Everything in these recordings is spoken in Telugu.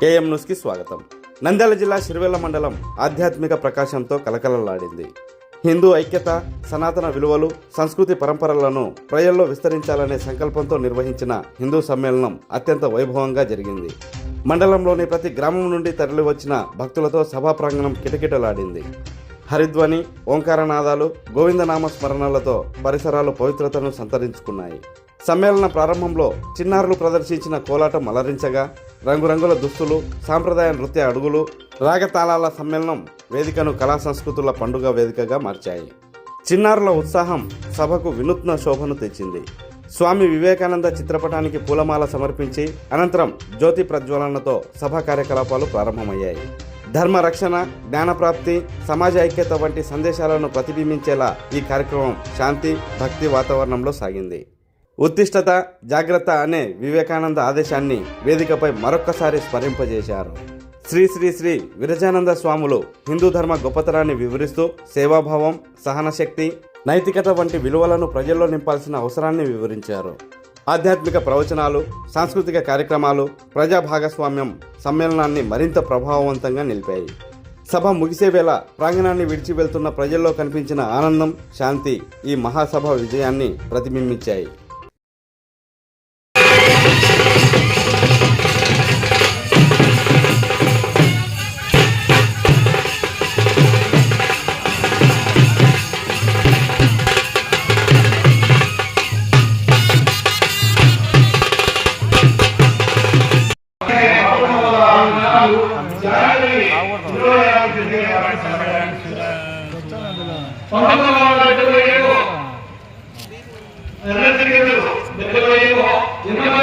కేఎం న్యూస్కి స్వాగతం. నంద్యాల జిల్లా శిరువెల్ల మండలం ఆధ్యాత్మిక ప్రకాశంతో కలకలలాడింది. హిందూ ఐక్యత సనాతన విలువలు సంస్కృతి పరంపరలను ప్రజల్లో విస్తరించాలనే సంకల్పంతో నిర్వహించిన హిందూ సమ్మేళనం అత్యంత వైభవంగా జరిగింది. మండలంలోని ప్రతి గ్రామం నుండి తరలివచ్చిన భక్తులతో సభా ప్రాంగణం కిటకిటలాడింది. హరిధ్వని ఓంకారనాదాలు గోవిందనామ స్మరణలతో పరిసరాలు పవిత్రతను సంతరించుకున్నాయి. సమ్మేళన ప్రారంభంలో చిన్నారులు ప్రదర్శించిన కోలాటం అలరించగా రంగురంగుల దుస్తులు సాంప్రదాయ నృత్య అడుగులు రాగతాళాల సమ్మేళనం వేదికను కళా సంస్కృతుల పండుగ వేదికగా మార్చాయి. చిన్నారుల ఉత్సాహం సభకు వినూత్న శోభను తెచ్చింది. స్వామి వివేకానంద చిత్రపటానికి పూలమాల సమర్పించి అనంతరం జ్యోతి ప్రజ్వలనతో సభా కార్యకలాపాలు ప్రారంభమయ్యాయి. ధర్మ రక్షణ జ్ఞానప్రాప్తి సమాజ ఐక్యత వంటి సందేశాలను ప్రతిబింబించేలా ఈ కార్యక్రమం శాంతి భక్తి వాతావరణంలో సాగింది. ఉత్తిష్టత జాగ్రత్త అనే వివేకానంద ఆదేశాన్ని వేదికపై మరొక్కసారి స్మరింపజేశారు. శ్రీ శ్రీ శ్రీ విరజానంద స్వాములు హిందూ ధర్మ గొప్పతనాన్ని వివరిస్తూ సేవాభావం సహనశక్తి నైతికత వంటి విలువలను ప్రజల్లో నింపాల్సిన అవసరాన్ని వివరించారు. ఆధ్యాత్మిక ప్రవచనాలు సాంస్కృతిక కార్యక్రమాలు ప్రజా భాగస్వామ్యం సమ్మేళనాన్ని మరింత ప్రభావవంతంగా నిలిపాయి. సభ ముగిసే వేళ ప్రాంగణాన్ని విడిచి వెళ్తున్న ప్రజల్లో కనిపించిన ఆనందం శాంతి ఈ మహాసభ విజయాన్ని ప్రతిబింబించాయి.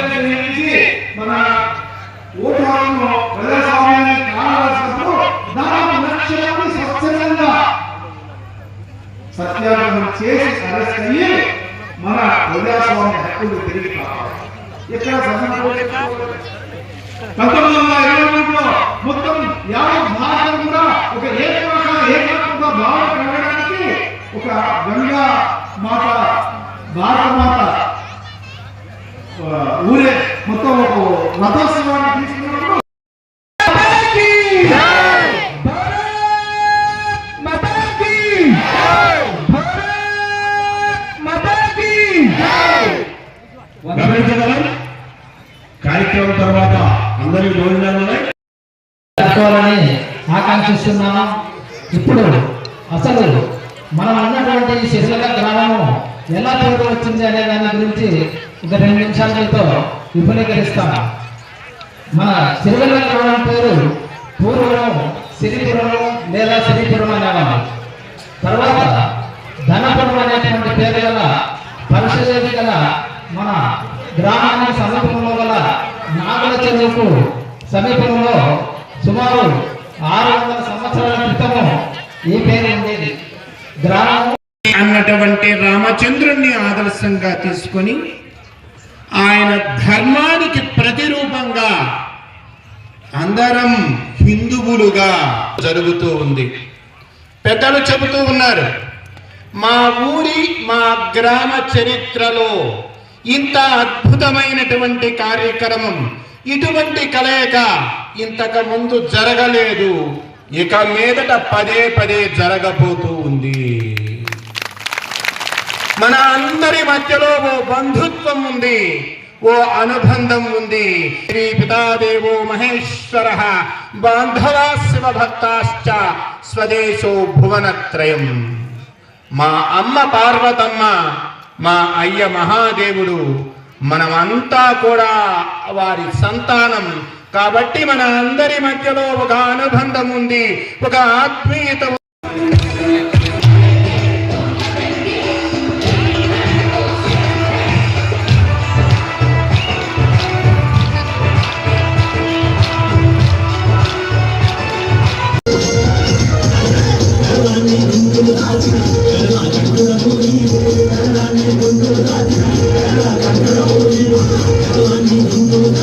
ఎనభై నుంచి మన ప్రజాస్వామ్యాన్ని కావాల్సినప్పుడు స్వచ్ఛందంగా సత్యాగ్రహం చేసి అరెస్ట్ అయ్యి మన ప్రజాస్వామ్య హక్కులు తిరిగి కావాలి ఇక్కడ పంతొమ్మిది వందల ఇరవై మూడులో మొత్తం యావత్ భారతం కూడా ఒక ఏకమాక ఏకత్వ భావన కలగడానికి ఒక గంగా మాత భారత కార్యక్రమం తర్వాత అందరూ భోజనాలని కట్టుకోవాలని ఆకాంక్షిస్తున్నాను. ఇప్పుడు అసలు మనం అన్నటువంటి శిశుల గ్రామము ఎలా పేరు వచ్చింది అనే దాని గురించి ఒక రెండు నిమిషాలతో విపులీకరిస్తాను. మన సిరివెల్ల గ్రామం పేరు పూర్వం సిరిపురం లేదా సిరిపురం అనేవాళ్ళు తర్వాత నాగుల సమీపంలో సుమారు ఆరు వందల సంవత్సరాల క్రితము ఈ పేరు ఉండేది గ్రామం అన్నటువంటి రామచంద్రుణ్ణి ఆదర్శంగా తీసుకొని ఆయన ధర్మానికి ప్రతిరూపంగా అందరం హిందువులుగా జరుగుతూ ఉంది. పెద్దలు చెబుతూ ఉన్నారు మా ఊరి మా గ్రామ చరిత్రలో ఇంత అద్భుతమైనటువంటి కార్యక్రమం ఇటువంటి కలయిక ఇంతకు ముందు జరగలేదు. ఇక మీదట పదే పదే జరగబోతూ ఉంది. మన అందరి మధ్యలో ఓ బంధుత్వం ఉంది ఓ అనుబంధం ఉంది. శ్రీ పితాదేవో మహేశ్వర బాంధవా శివ భక్తాశ్చ స్వదేశో భువనత్రయం. మా అమ్మ పార్వతమ్మ మా అయ్య మహాదేవుడు మనమంతా కూడా వారి సంతానం కాబట్టి మన అందరి మధ్యలో ఒక అనుబంధం ఉంది ఒక ఆత్మీయత Thank you. Música